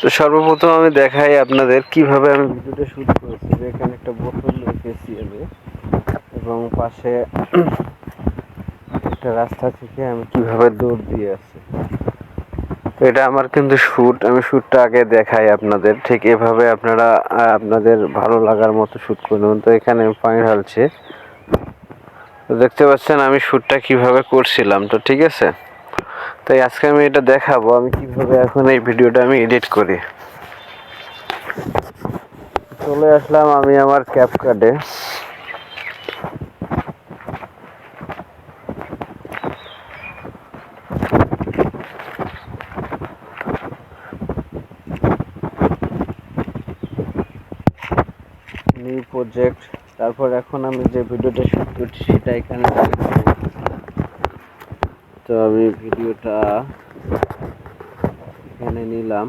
তো সর্বপ্রথম আমি দেখাই আপনাদের কীভাবে আমি ভিডিওটা শুট করেছি। যে এখানে একটা বোতল রেখেছি আমি এবং পাশে একটা রাস্তা থেকে আমি কীভাবে দৌড় দিয়ে আসছি তো এটা আমার কিন্তু শ্যুট। আমি শ্যুটটা আগে দেখাই আপনাদের। ঠিক এভাবে আপনারা আপনাদের ভালো লাগার মতো শ্যুট করে তো এখানে পানি ঢালছি। তো দেখতে পাচ্ছেন আমি শ্যুটটা কীভাবে করছিলাম। তো ঠিক আছে? তাই আজকে আমি এটা দেখাবো, আমি কীভাবে এখন এই ভিডিওটা আমি এডিট করি চলে আসলাম আমি আমার ক্যাপকাটে নিউ প্রজেক্ট তারপর এখন আমি যে ভিডিওটা শুট করছি, সেটা এখানে। তো আমি ভিডিওটা এখানে নিলাম।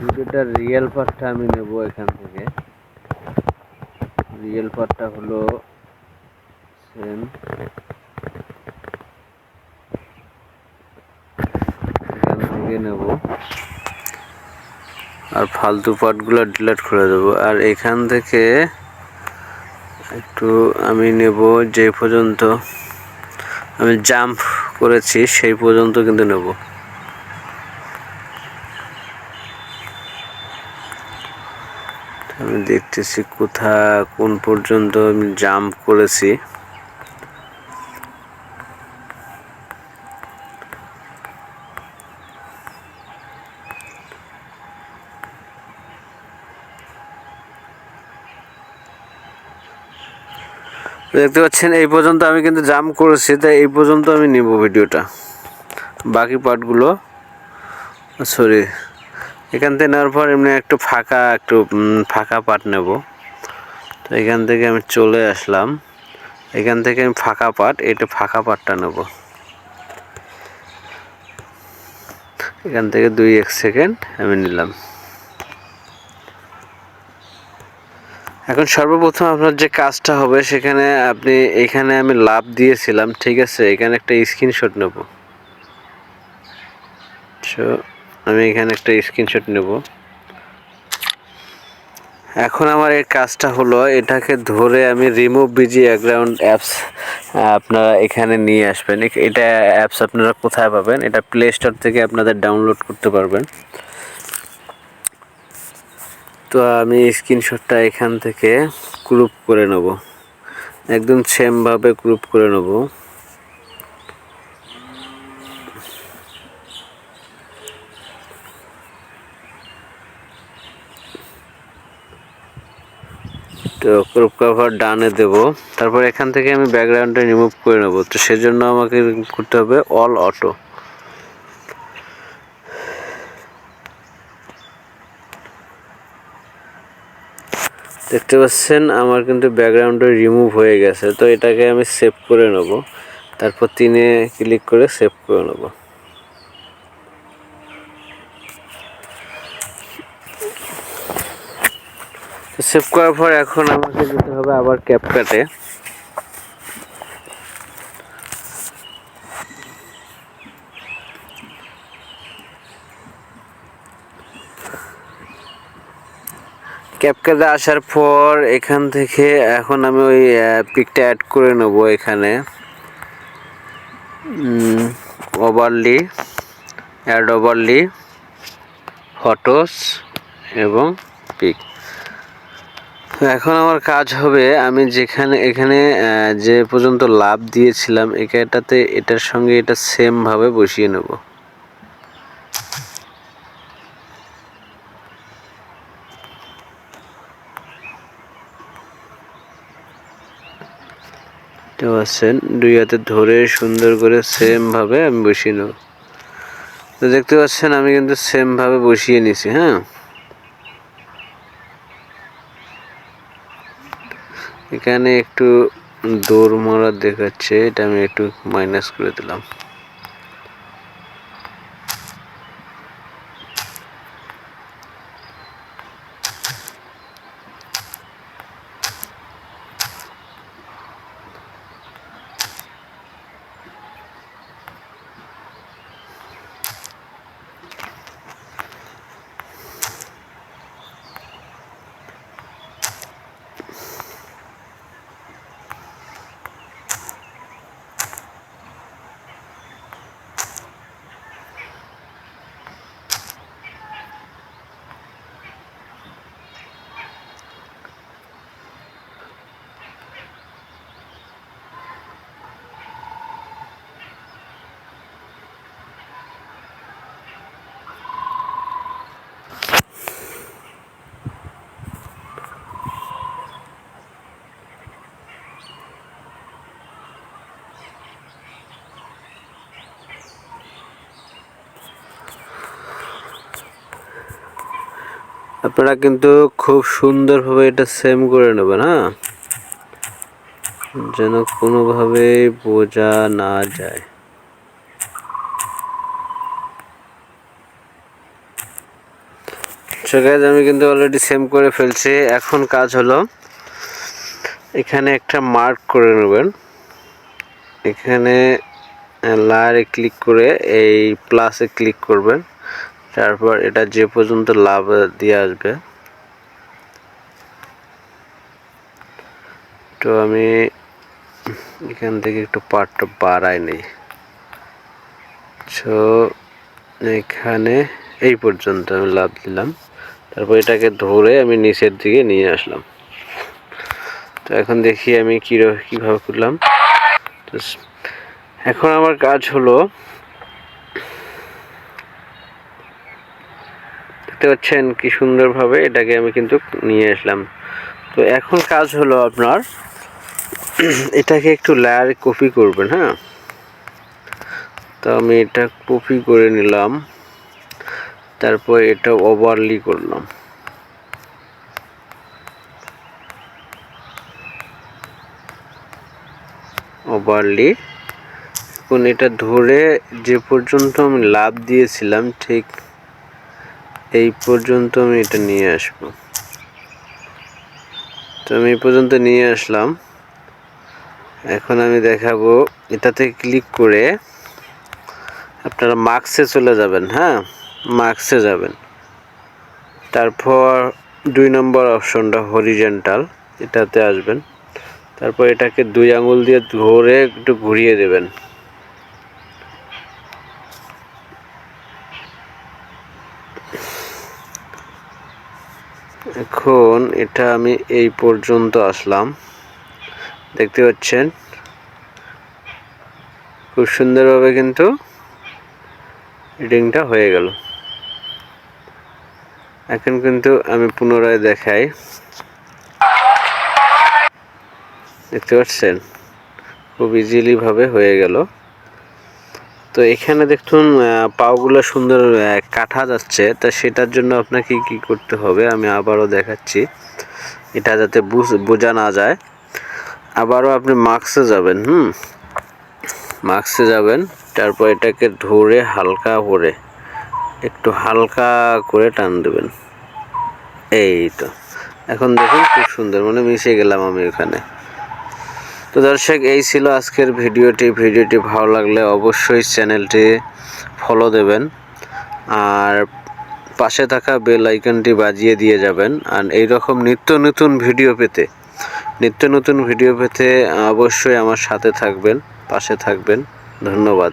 ভিডিওটার রিয়েল পার্টটা আমি নেব এখান থেকে। রিয়েল পার্টটা হলো সেম এখান থেকে নেব। আর ফালতু পার্টগুলো ডিলিট করে দেবো। আর এখান থেকে একটু আমি নেব যে পর্যন্ত আমি জাম্প করেছি, সেই পর্যন্ত কিন্তু নেব। আমি দেখতেছি কোথা, কোন পর্যন্ত আমি জাম্প করেছি। দেখতে পাচ্ছেন, এই পর্যন্ত আমি কিন্তু জাম করেছি, তাই এই পর্যন্ত আমি নিব ভিডিওটা। বাকি পার্টগুলো সরি এখান থেকে নেওয়ার পর এমনি একটু ফাঁকা একটু ফাঁকা পার্ট নেব। তো এখান থেকে আমি চলে আসলাম। এখান থেকে আমি ফাঁকা পার্ট এটা ফাঁকা পার্টটা নেব। এখান থেকে দুই এক সেকেন্ড আমি নিলাম। এখন সর্বপ্রথম আপনার যে কাজটা হবে, সেখানে আপনি, এখানে আমি লাভ দিয়েছিলাম, ঠিক আছে? এখানে একটা স্ক্রিনশট নেব। আমি এখানে একটা স্ক্রিনশট নেব। এখন আমার এই কাজটা হলো, এটাকে ধরে আমি রিমুভ বিজি ব্যাকগ্রাউন্ড অ্যাপস আপনারা এখানে নিয়ে আসবেন। এটা অ্যাপস আপনারা কোথায় পাবেন? এটা প্লে স্টোর থেকে আপনাদের ডাউনলোড করতে পারবেন। তো আমি স্ক্রিনশটটা এখান থেকে গ্রুপ করে নেব। একদম সেমভাবে গ্রুপ করে নেব। তো গ্রুপ কভার ডানে দেব। তারপর এখান থেকে আমি ব্যাকগ্রাউন্ডটা রিমুভ করে নেব। তো সেজন্য আমাকে করতে হবে অল অটো দেখতে পাচ্ছেন, আমার কিন্তু ব্যাকগ্রাউন্ডটা রিমুভ হয়ে গেছে, তো এটাকে আমি সেভ করে নেব। তারপর তিনে ক্লিক করে সেভ করে নেব। সেভ করার পর এখন আমাকে যেতে হবে আবার ক্যাপকাটে ক্যাপকাটে আসার পর এখান থেকে এখন আমি ওই পিকটা অ্যাড করে নেব এখানে। ওভারলি অ্যাড ওভারলি ফটোস এবং পিক এখন আমার কাজ হবে, আমি যেখানে, এখানে যে পর্যন্ত লাভ দিয়েছিলাম, এটাতে, এটার সঙ্গে এটা সেমভাবে বসিয়ে নেব। তো পাচ্ছেন, দুই হাতে ধরে সুন্দর করে সেম ভাবে আমি বসিয়ে নেব। তো দেখতে পাচ্ছেন, আমি কিন্তু সেমভাবে বসিয়ে নিছি হ্যাঁ? এখানে একটু দৌড় মারা দেখাচ্ছে, এটা আমি একটু মাইনাস করে দিলাম। আপনারা কিন্তু খুব সুন্দরভাবে এটা সেম করে নেবেন হ্যাঁ? যেন কোনোভাবে বোঝা না যায়। সো আমি কিন্তু অলরেডি সেম করে ফেলছি। এখন কাজ হলো এখানে একটা মার্ক করে নেবেন। এখানে লায়ারে ক্লিক করে এই প্লাসে ক্লিক করবেন। তারপর এটা যে পর্যন্ত লাভ দিয়ে আসবে। তো আমি এখান থেকে একটু পার্টটা বাড়াই নেই। সো এখানে এই পর্যন্ত আমি লাভ দিলাম। তারপর এটাকে ধরে আমি নিচের দিকে নিয়ে আসলাম। তো এখন দেখি আমি কীভাবে করলাম। এখন আমার কাজ হলো দেখতে পাচ্ছেন কি সুন্দরভাবে এটাকে আমি কিন্তু নিয়ে আসলাম। তো এখন কাজ হলো আপনার, এটাকে একটু লেয়ারে কপি করবেন হ্যাঁ? তো আমি এটা কপি করে নিলাম, তারপর এটা ওভারলি করলাম। ওভারলি এখন এটা ধরে যে পর্যন্ত আমি লাভ দিয়েছিলাম, ঠিক এই পর্যন্ত আমি এটা নিয়ে আসব। তো আমি এই পর্যন্ত নিয়ে আসলাম। এখন আমি দেখাবো, এটাতে ক্লিক করে আপনারা মার্কসে চলে যাবেন হ্যাঁ? মার্কসে যাবেন। তারপর দুই নম্বর অপশনটা হরিজেন্টাল এটাতে আসবেন। তারপর এটাকে দুই আঙুল দিয়ে ধরে একটু ঘুরিয়ে দেবেন। এখন এটা আমি এই পর্যন্ত আসলাম। দেখতে পাচ্ছেন? খুব সুন্দরভাবে কিন্তু রিডিংটা হয়ে গেল। এখন কিন্তু আমি পুনরায় দেখাই। দেখতে পাচ্ছেন? খুব ইজিলিভাবে হয়ে গেল। তো এখানে দেখুন পাগুলো সুন্দর কাটা যাচ্ছে। তা সেটার জন্য আপনাকে কি করতে হবে? আমি আবারও দেখাচ্ছি। এটা যাতে বুঝ- না যায়। আবারও আপনি মার্কসে যাবেন, হুম? মার্কসে যাবেন, তারপর এটাকে ধরে হালকা করে, একটু হালকা করে টান দেবেন। এই তো। এখন দেখুন খুব সুন্দর মানে মিশে গেলাম আমি ওখানে তো দর্শক, এই ছিল আজকের ভিডিওটি। ভিডিওটি ভালো লাগলে অবশ্যই চ্যানেলটি ফলো দেবেন আর পাশে থাকা বেল আইকনটি বাজিয়ে দিয়ে যাবেন। আর এই রকম নিত্য নতুন ভিডিও পেতে, নিত্য নতুন ভিডিও পেতে অবশ্যই আমার সাথে থাকবেন, পাশে থাকবেন। ধন্যবাদ।